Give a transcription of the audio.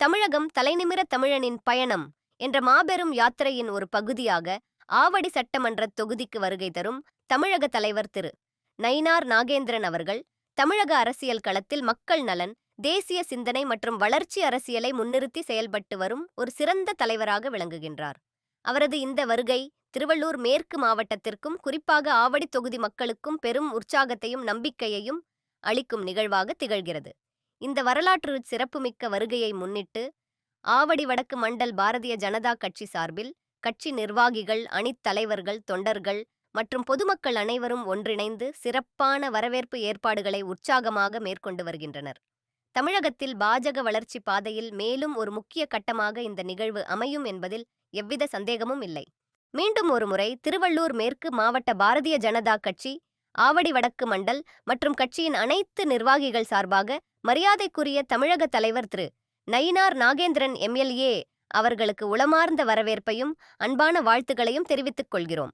தமிழகம் தலைநிமிர தமிழனின் பயணம் என்ற மாபெரும் யாத்திரையின் ஒரு பகுதியாக ஆவடி சட்டமன்ற தொகுதிக்கு வருகை தரும் தமிழக தலைவர் திரு. நயினார் நாகேந்திரன் அவர்கள் தமிழக அரசியல் களத்தில் மக்கள் நலன் தேசிய சிந்தனை மற்றும் வளர்ச்சி அரசியலை முன்னிறுத்தி செயல்பட்டு வரும் ஒரு சிறந்த தலைவராக விளங்குகின்றார். அவரது இந்த வருகை திருவள்ளூர் மேற்கு மாவட்டத்திற்கும் குறிப்பாக ஆவடி தொகுதி மக்களுக்கும் பெரும் உற்சாகத்தையும் நம்பிக்கையையும் அளிக்கும் நிகழ்வாக திகழ்கிறது. இந்த வரலாற்று சிறப்புமிக்க வருகையை முன்னிட்டு ஆவடி வடக்கு மண்டல் பாரதிய ஜனதா கட்சி சார்பில் கட்சி நிர்வாகிகள் அணித் தலைவர்கள் தொண்டர்கள் மற்றும் பொதுமக்கள் அனைவரும் ஒன்றிணைந்து சிறப்பான வரவேற்பு ஏற்பாடுகளை உற்சாகமாக மேற்கொண்டு வருகின்றனர். தமிழகத்தில் பாஜக வளர்ச்சி பாதையில் மேலும் ஒரு முக்கிய கட்டமாக இந்த நிகழ்வு அமையும் என்பதில் எவ்வித சந்தேகமும் இல்லை. மீண்டும் ஒருமுறை திருவள்ளூர் மேற்கு மாவட்ட பாரதிய ஜனதா கட்சி ஆவடி வடக்கு மண்டல் மற்றும் கட்சியின் அனைத்து நிர்வாகிகள் சார்பாக மரியாதைக்குரிய தமிழக தலைவர் திரு. நயினார் நாகேந்திரன் எம்எல்ஏ அவர்களுக்கு உளமார்ந்த வரவேற்பையும் அன்பான வாழ்த்துகளையும் தெரிவித்துக் கொள்கிறோம்.